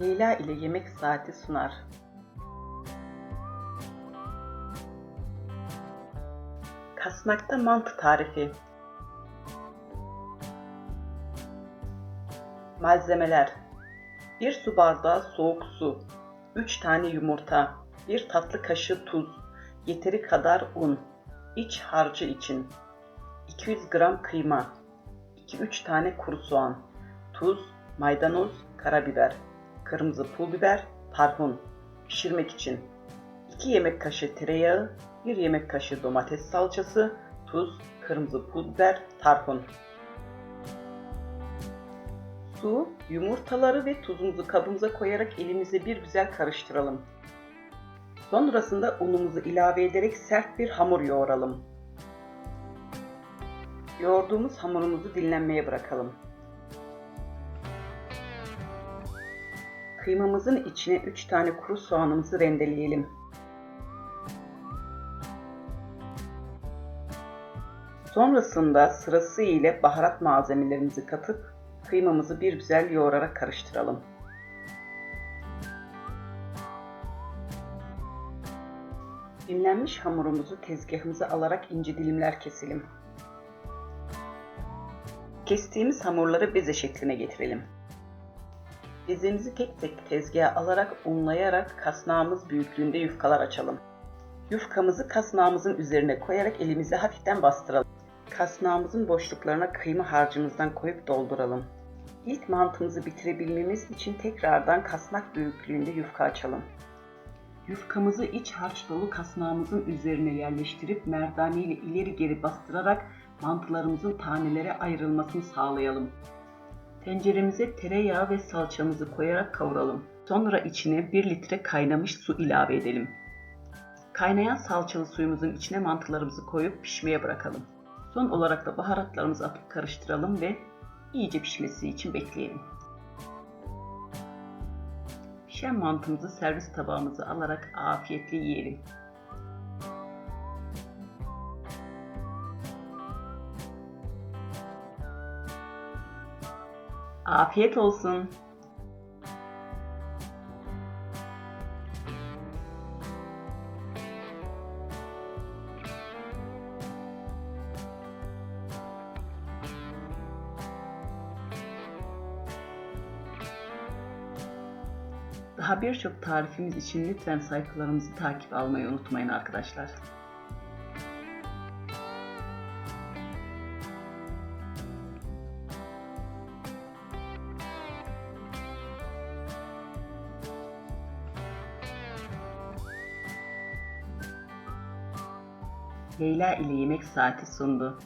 Leyla ile yemek saati sunar. Kasnakta mantı tarifi. Malzemeler 1 su bardağı soğuk su, 3 tane yumurta, 1 tatlı kaşığı tuz, yeteri kadar un, iç harcı için, 200 gram kıyma, 2-3 tane kuru soğan, tuz, maydanoz, karabiber, kırmızı pul biber, tarhun. Pişirmek için 2 yemek kaşığı tereyağı, 1 yemek kaşığı domates salçası, tuz, kırmızı pul biber, tarhun. Su, yumurtaları ve tuzumuzu kabımıza koyarak elimize bir güzel karıştıralım. Sonrasında unumuzu ilave ederek sert bir hamur yoğuralım. Yoğurduğumuz hamurumuzu dinlenmeye bırakalım. Kıymamızın içine 3 tane kuru soğanımızı rendeleyelim. Sonrasında sırası ile baharat malzemelerimizi katıp kıymamızı bir güzel yoğurarak karıştıralım. Dinlenmiş hamurumuzu tezgahımıza alarak ince dilimler keselim. Kestiğimiz hamurları beze şekline getirelim. Bezemizi tek tek tezgaha alarak unlayarak kasnağımız büyüklüğünde yufkalar açalım. Yufkamızı kasnağımızın üzerine koyarak elimizle hafiften bastıralım. Kasnağımızın boşluklarına kıyma harcımızdan koyup dolduralım. İlk mantımızı bitirebilmemiz için tekrardan kasnak büyüklüğünde yufka açalım. Yufkamızı iç harç dolu kasnağımızın üzerine yerleştirip merdane ile ileri geri bastırarak mantılarımızın tanelere ayrılmasını sağlayalım. Tenceremize tereyağı ve salçamızı koyarak kavuralım. Sonra içine 1 litre kaynamış su ilave edelim. Kaynayan salçalı suyumuzun içine mantılarımızı koyup pişmeye bırakalım. Son olarak da baharatlarımızı atıp karıştıralım ve iyice pişmesi için bekleyelim. Pişen mantımızı servis tabağımıza alarak afiyetle yiyelim. Afiyet olsun. Daha birçok tarifimiz için lütfen sayfalarımızı takip almayı unutmayın arkadaşlar. Leyla ile Yemek Saati sundu.